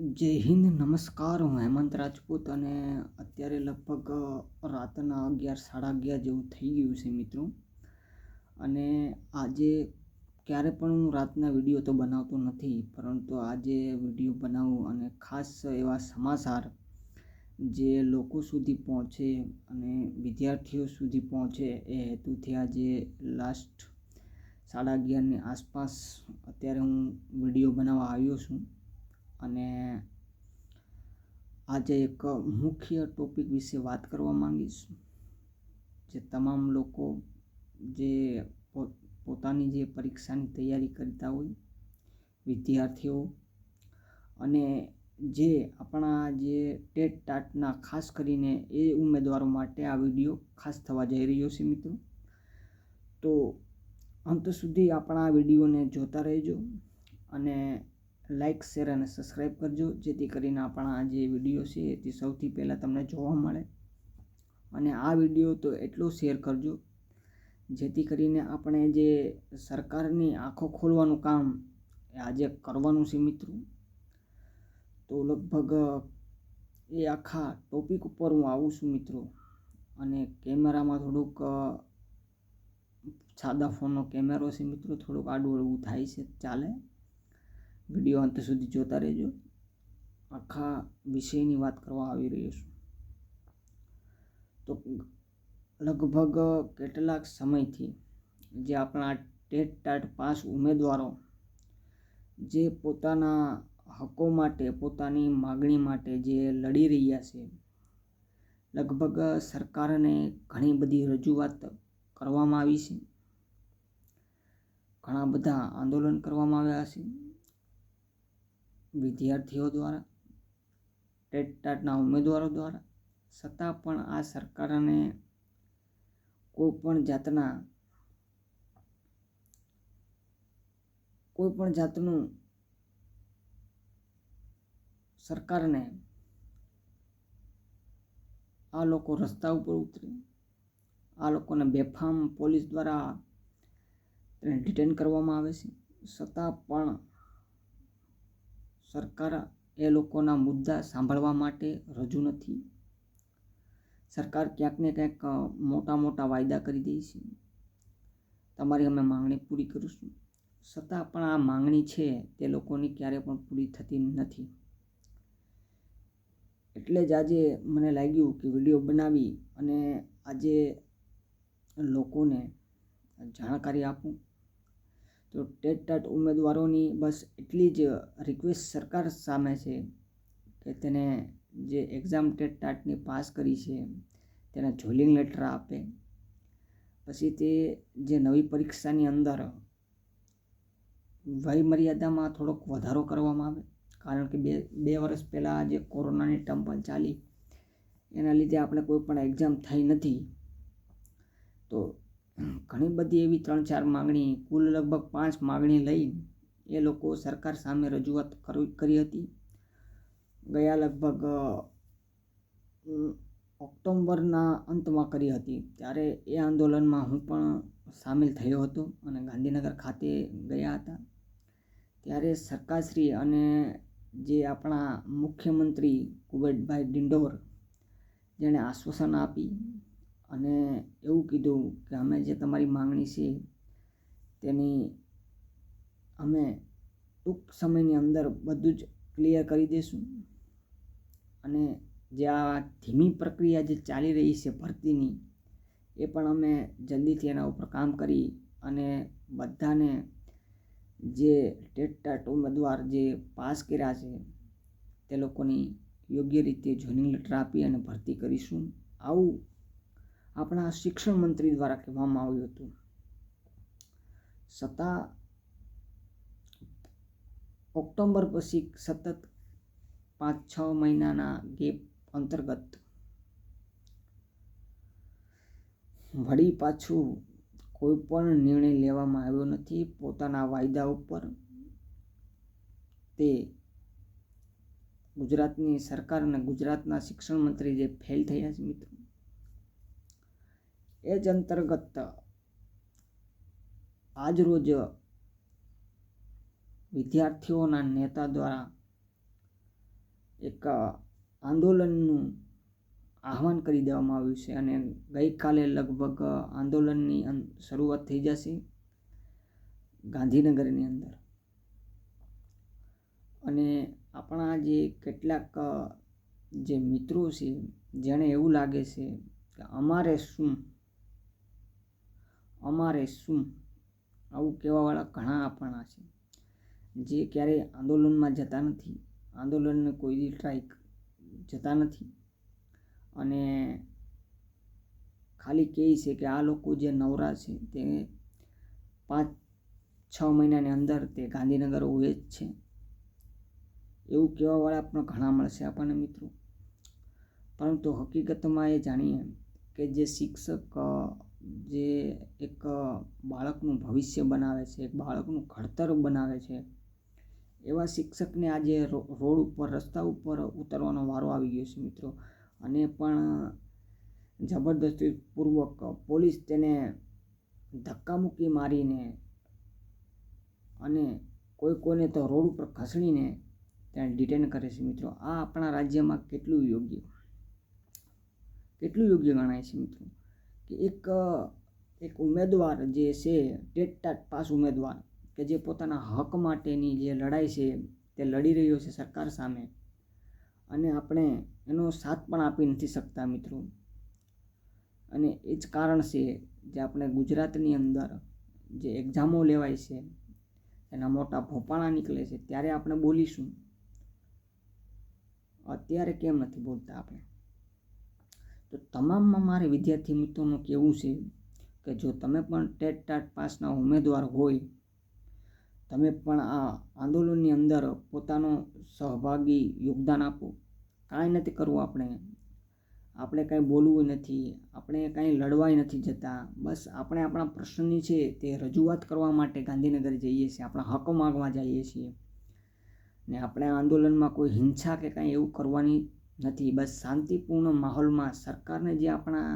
જય હિન્દ નમસ્કાર હું હેમંત રાજપૂત અને અત્યારે લગભગ રાતના અગિયાર, સાડા અગિયાર જેવું થઈ ગયું છે મિત્રો. અને આજે ક્યારે પણ હું રાતના વીડિયો તો બનાવતો નથી, પરંતુ આજે વીડિયો બનાવું અને ખાસ એવા સમાચાર જે લોકો સુધી પહોંચે અને વિદ્યાર્થીઓ સુધી પહોંચે એ હેતુથી આજે લાસ્ટ સાડા અગિયારની આસપાસ અત્યારે હું વીડિયો બનાવવા આવ્યો છું. અને આજે એક મુખ્ય ટોપિક વિશે વાત કરવા માંગીશ. જે તમામ લોકો જે પોતાની જે પરીક્ષાની તૈયારી કરતા હોય, વિદ્યાર્થીઓ અને જે આપણા જે ટેટ ટાટના ખાસ કરીને એ ઉમેદવારો માટે આ વીડિયો ખાસ થવા જઈ રહ્યો છે મિત્રો. તો અંત સુધી આપણા વિડીયોને જોતા રહેજો અને લાઇક શેર અને સબસ્ક્રાઈબ કરજો, જેથી કરીને આપણા જે વીડિયો છે તે સૌથી પહેલાં તમને જોવા મળે. અને આ વીડિયો તો એટલો શેર કરજો, જેથી કરીને આપણે જે સરકારની આંખો ખોલવાનું કામ આજે કરવાનું છે મિત્રો. તો લગભગ એ આખા ટોપિક ઉપર હું આવું છું મિત્રો. અને કેમેરામાં થોડુંક સાદા ફોનનો કેમેરો છે મિત્રો, થોડુંક આડું થાય છે, ચાલે. વીડિયો અંત સુધી જોતા રહેજો. આખા વિષયની વાત કરવા આવી રહ્યો છું. તો લગભગ કેટલાક સમયથી જે આપણા ટેટ ટાટ પાસ ઉમેદવારો જે પોતાના હકો માટે, પોતાની માગણી માટે જે લડી રહ્યા છે, લગભગ સરકારને ઘણી બધી રજૂઆત કરવામાં આવી છે. ઘણા બધા આંદોલન કરવામાં આવ્યા છે. વિદ્યાર્થીઓ દ્વારા ટેટ ટાટના ઉમેદવારો દ્વારા, છતાં પણ આ સરકારને કોઈ પણ જાતના કોઈ પણ જાતનું સરકારને આ લોકો રસ્તા ઉપર ઉતરી, આ લોકોને બેફામ પોલીસ દ્વારા તેને ડિટેન કરવામાં આવે છે. છતાં પણ સરકાર એ લોકોના મુદ્દા સાંભળવા માટે રજૂ નથી. સરકાર ક્યાંક ને ક્યાંક મોટા મોટા વાયદા કરી દે છે. તમારી અમે માંગણી પૂરી કરીશું છતાં પણ આ માંગણી છે તે લોકોની ક્યારે પણ પૂરી થતી નથી. એટલે જ આજે મને લાગ્યું કે વીડિયો બનાવી અને આજે લોકોને જાણકારી આપું. તો ટેટ ટાટ ઉમેદવારોની બસ એટલી જ રિક્વેસ્ટ સરકાર સામે છે કે તેને જે એક્ઝામ ટેટ ટાટની પાસ કરી છે, તેના જોલિંગ લેટર આપે. પછી તે જે નવી પરીક્ષાની અંદર વય મર્યાદામાં થોડોક વધારો કરવામાં આવે, કારણ કે બે બે વર્ષ પહેલાં જે કોરોનાની ટર્મ પણ ચાલી, એના લીધે આપણે કોઈ પણ એક્ઝામ થઈ નથી. તો ઘણી બધી એવી ત્રણ ચાર માગણી, કુલ લગભગ પાંચ માગણી લઈ એ લોકો સરકાર સામે રજૂઆત કરી હતી. ગયા લગભગ ઓક્ટોમ્બરના અંતમાં કરી હતી. ત્યારે એ આંદોલનમાં હું પણ સામેલ થયો હતો અને ગાંધીનગર ખાતે ગયા હતા. ત્યારે સરકારશ્રી અને જે આપણા મુખ્યમંત્રી કુબેરભાઈ ડિંડોર, જેણે આશ્વાસન આપી અને એવું કીધું કે અમે જે તમારી માંગણી છે, તેની અમે ટૂંક સમયની અંદર બધું જ ક્લિયર કરી દઈશું અને જે આ ધીમી પ્રક્રિયા જે ચાલી રહી છે ભરતીની, એ પણ અમે જલ્દીથી એના ઉપર કામ કરી અને બધાને જે ટેટ ઉમેદવાર જે પાસ કર્યા છે, તે લોકોની યોગ્ય રીતે જોઈનિંગ લેટર આપી અને ભરતી કરીશું. આવું આપણા શિક્ષણ મંત્રી દ્વારા કહેવામાં આવ્યું હતું. સત્તા ઓક્ટોબર પછી સતત પાંચ છ મહિનાના ગેપ અંતર્ગત વળી પાછું કોઈ પણ નિર્ણય લેવામાં આવ્યો નથી. પોતાના વાયદા ઉપર તે ગુજરાતની સરકાર અને ગુજરાતના શિક્ષણ મંત્રી જે ફેલ થયા છે મિત્રો. એ જ અંતર્ગત આજ રોજ વિદ્યાર્થીઓના નેતા દ્વારા એક આંદોલનનું આહવાન કરી દેવામાં આવ્યું છે અને ગઈકાલે લગભગ આંદોલનની શરૂઆત થઈ જશે ગાંધીનગરની અંદર. અને આપણા જે કેટલાક જે મિત્રો છે જેને એવું લાગે છે કે અમારે શું અમારે શું? આવું કહેવાવાળા ઘણા આપણા છે. જે ક્યારેય આંદોલનમાં જતા નથી. આંદોલનને કોઈ સ્ટ્રાઇક જતા નથી. અને ખાલી કહે છે કે આ લોકો જે નવરા છે તે પાંચ છ મહિનાની અંદર તે ગાંધીનગર હોય જ છે. એવું કહેવાવાળા પણ ઘણા મળશે આપણને મિત્રો. પરંતુ હકીકતમાં એ જાણીએ કે જે શિક્ષક જે એક બાળકનું ભવિષ્ય બનાવે છે, એક બાળકનું ઘડતર બનાવે છે, એવા શિક્ષકને આજે રોડ ઉપર, રસ્તા ઉપર ઉતરવાનો વારો આવી ગયો છે મિત્રો. અને પણ જબરદસ્તીપૂર્વક પોલીસ તેને ધક્કામુક્કી મારીને અને કોઈ કોઈને તો રોડ ઉપર ખસણીને તેને ડિટેન કરે છે મિત્રો. આ આપણા રાજ્યમાં કેટલું યોગ્ય કેટલું યોગ્ય ગણાય છે મિત્રો? કે એક એક ઉમેદવાર જે છે ટેટ ટાટ પાસ ઉમેદવાર, કે જે પોતાના હક માટેની જે લડાઈ છે, તે લડી રહ્યો છે સરકાર સામે. અને આપણે એનો સાથ પણ આપી નથી શકતા મિત્રો. અને એ જ કારણ છે જે આપણે ગુજરાતની અંદર જે એક્ઝામો લેવાય છે, એના મોટા ભોપાણા નીકળે છે, ત્યારે આપણે બોલીશું. અત્યારે કેમ નથી બોલતા આપણે? તો તમામમાં મારે વિદ્યાર્થી મિત્રોનું કહેવું છે કે જો તમે પણ ટેટ ટાટ પાસના ઉમેદવાર હોય, તમે પણ આ આંદોલનની અંદર પોતાનો સહભાગી યોગદાન આપો. કાંઈ નથી કરવું આપણે. આપણે કાંઈ બોલવું નથી, આપણે કાંઈ લડવાય નથી જતા. બસ આપણે આપણા પ્રશ્નની છે તે રજૂઆત કરવા માટે ગાંધીનગર જઈએ છીએ, આપણા હક માગવા જઈએ છીએ. ને આપણે આંદોલનમાં કોઈ હિંસા કે કાંઈ એવું કરવાની નથી. બસ શાંતિપૂર્ણ માહોલમાં સરકારને જે આપણા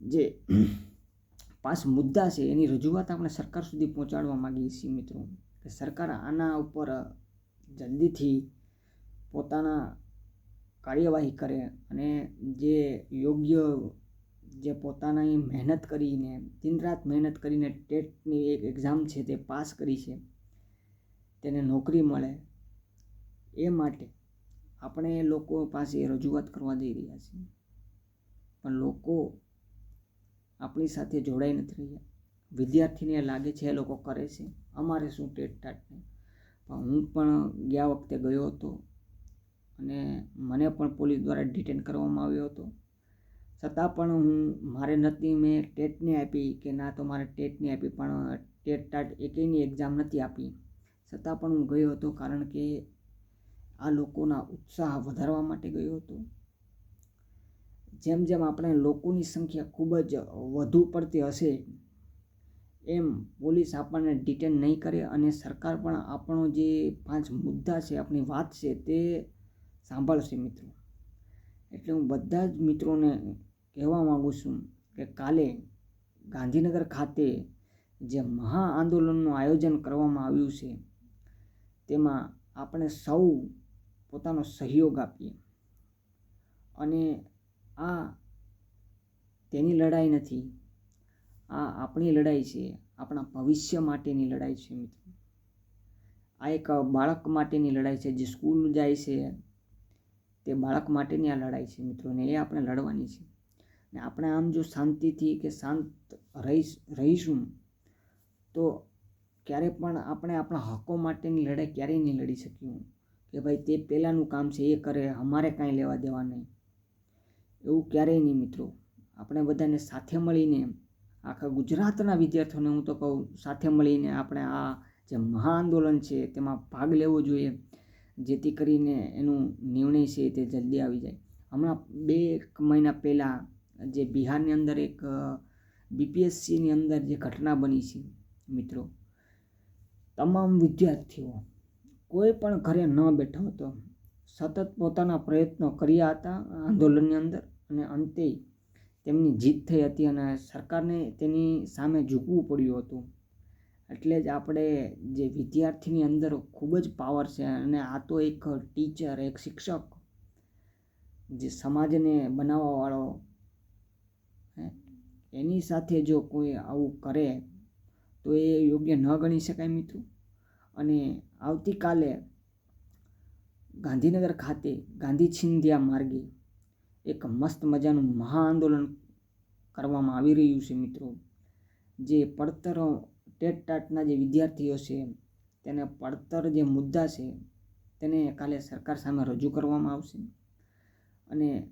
જે પાંચ મુદ્દા છે, એની રજૂઆત આપણે સરકાર સુધી પહોંચાડવા માગીએ છીએ મિત્રો. કે સરકાર આના ઉપર જલ્દીથી પોતાના કાર્યવાહી કરે અને જે યોગ્ય જે પોતાની મહેનત કરીને, દિન રાત મહેનત કરીને ટેટની એક એક્ઝામ છે તે પાસ કરી છે, તેને નોકરી મળે, એ માટે આપણે લોકો પાસે રજૂઆત કરવા જઈ રહ્યા છીએ. પણ લોકો આપણી સાથે જોડાઈ નથી રહ્યા. વિદ્યાર્થીને લાગે છે એ લોકો કરે છે. અમારે શું ટેટ ટાટને પણ હું પણ ગયા વખતે ગયો હતો અને મને પણ પોલીસ દ્વારા ડિટેન કરવામાં આવ્યો હતો. છતાં પણ હું, મારે નથી મેં ટેટને આપી કે ના તો મારે ટેટને આપી, પણ ટેટ ટાટ એકેયની એક્ઝામ નથી આપી. છતાં પણ હું ગયો હતો કારણ કે આ લોકોના ઉત્સાહ વધારવા માટે ગયો હતો. જેમ જેમ આપણે લોકોની સંખ્યા ખૂબ જ વધુ પડતી હશે, એમ પોલીસ આપણને ડિટેન નહીં કરે અને સરકાર પણ આપણો જે પાંચ મુદ્દા છે, આપણી વાત છે તે સાંભળશે મિત્રો. એટલે હું બધા જ મિત્રોને કહેવા માગું છું કે કાલે ગાંધીનગર ખાતે જે મહા આંદોલનનું આયોજન કરવામાં આવ્યું છે, તેમાં આપણે સૌ પોતાનો સહયોગ આપીએ. અને આ તેની લડાઈ નથી. આ આપણી લડાઈ છે. આપણા ભવિષ્ય માટેની લડાઈ છે મિત્રો. આ એક બાળક માટેની લડાઈ છે. જે સ્કૂલ જાય છે, તે બાળક માટેની આ લડાઈ છે મિત્રોને એ આપણે લડવાની છે. ને આપણે આમ જો શાંતિથી કે શાંત રહી રહીશું, તો ક્યારે પણ આપણે આપણા હકો માટેની લડાઈ ક્યારેય નહીં લડી શક્યું કે ભાઈ તે પહેલાંનું કામ છે, એ કરે, અમારે કાંઈ લેવા દેવા નહીં. એવું ક્યારેય નહીં મિત્રો. આપણે બધાને સાથે મળીને, આખા ગુજરાતના વિદ્યાર્થીઓને હું તો કહું, સાથે મળીને આપણે આ જે મહા આંદોલન છે, તેમાં ભાગ લેવો જોઈએ, જેથી કરીને એનું નિર્ણય છે, તે જલ્દી આવી જાય. હમણાં બે એક મહિના પહેલાં જે બિહારની અંદર એક બીપીએસસીની અંદર જે ઘટના બની છે, મિત્રો. તમામ વિદ્યાર્થીઓ કોઈ પણ ઘરે ન બેઠો હતો. સતત પોતાના પ્રયત્નો કર્યા હતા આંદોલનની અંદર અને અંતે તેમની જીત થઈ હતી અને સરકારને તેની સામે ઝૂકવું પડ્યું હતું. એટલે જ આપણે જે વિદ્યાર્થીની અંદર ખૂબ જ પાવર છે અને આ તો એક ટીચર એક શિક્ષક જે સમાજને બનાવવાવાળો એની સાથે જો કોઈ આવું કરે તો એ યોગ્ય ન ગણી શકાય મિત્રો. અને આવતીકાલે ગાંધીનગર ખાતે ગાંધી છિંદિયા માર્ગે એક મસ્ત મજાનું મહા આંદોલન કરવામાં આવી રહ્યું છે મિત્રો. જે પડતર ટેટ ટાટના જે વિદ્યાર્થીઓ છે, તેને પડતર જે મુદ્દા છે, તેને કાલે સરકાર સામે રજૂ કરવામાં આવશે. અને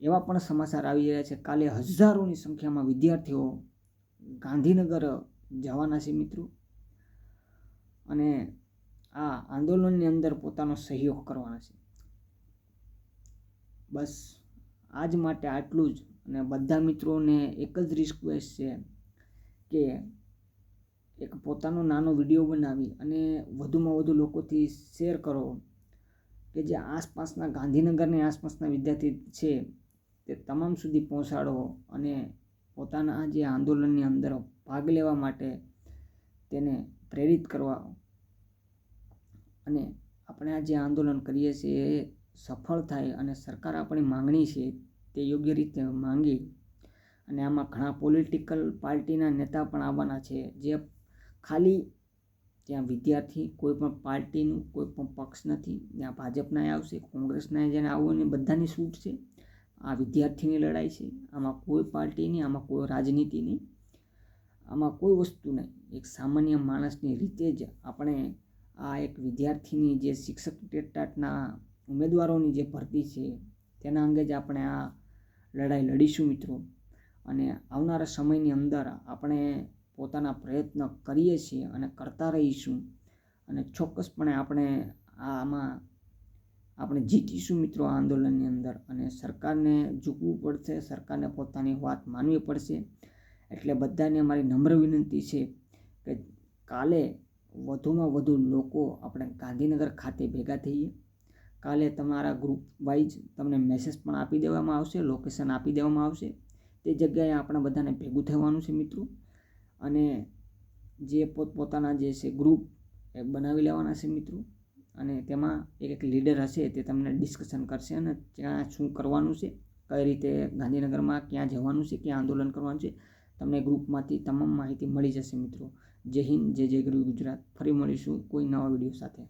એવા પણ સમાચાર આવી રહ્યા છે, કાલે હજારોની સંખ્યામાં વિદ્યાર્થીઓ ગાંધીનગર જવાના છે મિત્રો. અને આ આંદોલનની અંદર પોતાનો સહયોગ કરવાના છે. બસ આજ માટે આટલું જ. અને બધા મિત્રોને એક જ રિક્વેસ્ટ છે કે એક પોતાનો નાનો વીડિયો બનાવી અને વધુમાં વધુ લોકોથી શેર કરો કે જે આસપાસના ગાંધીનગરની આસપાસના વિદ્યાર્થી છે તે તમામ સુધી પહોંચાડો અને પોતાના જે આંદોલનની અંદર ભાગ લેવા માટે તેને પ્રેરિત કરવા અને આપણે આ જે આંદોલન કરીએ છીએ એ સફળ થાય અને સરકાર આપણી માંગણી છે તે યોગ્ય રીતે માંગી. અને આમાં ઘણા પોલિટિકલ પાર્ટીના નેતા પણ આવવાના છે. જે ખાલી ત્યાં વિદ્યાર્થી, કોઈ પણ પાર્ટીનું, કોઈ પણ પક્ષ નથી. ત્યાં ભાજપના આવશે, કોંગ્રેસના જેને આવું ને બધાની છૂટ છે. આ વિદ્યાર્થીની લડાઈ છે. આમાં કોઈ પાર્ટી નહીં, આમાં કોઈ રાજનીતિ નહીં. આમાં કોઈ વસ્તુ નહીં. એક સામાન્ય માણસની રીતે જ આપણે આ એક વિદ્યાર્થીની જે શિક્ષક ટેટાટના ઉમેદવારોની જે ભરતી છે, તેના અંગે જ આપણે આ લડાઈ લડીશું મિત્રો. અને આવનારા સમયની અંદર આપણે પોતાના પ્રયત્ન કરીએ છીએ અને કરતા રહીશું. અને ચોક્કસપણે આપણે આમાં આપણે જીતીશું મિત્રો આ આંદોલનની અંદર. અને સરકારને ઝૂકવું પડશે, સરકારને પોતાની વાત માનવી પડશે. એટલે બધાને મારી નમ્ર વિનંતી છે કે કાલે વધુમાં વધુ લોકો આપણે ગાંધીનગર ખાતે ભેગા થઈએ. કાલે તમારા ગ્રુપ વાઇઝ તમને મેસેજ પણ આપી દેવામાં આવશે લોકેશન આપી દેવામાં આવશે. તે જગ્યાએ આપણે બધાને ભેગું થવાનું છે મિત્રો. અને જે પોતપોતાના જે છે ગ્રુપ એ બનાવી લેવાના છે મિત્રો. અને તેમાં એક એક લીડર હશે તે તમને ડિસ્કશન કરશે અને ત્યાં શું કરવાનું છે, કઈ રીતે ગાંધીનગરમાં ક્યાં જવાનું છે, ક્યાં આંદોલન કરવાનું છે, તમને ગ્રુપમાંથી તમામ માહિતી મળી જશે મિત્રો. જય હિન્દ જય જય ગુરુ ગુજરાત. ફરી મળીશું કોઈ નવા વીડિયો સાથે.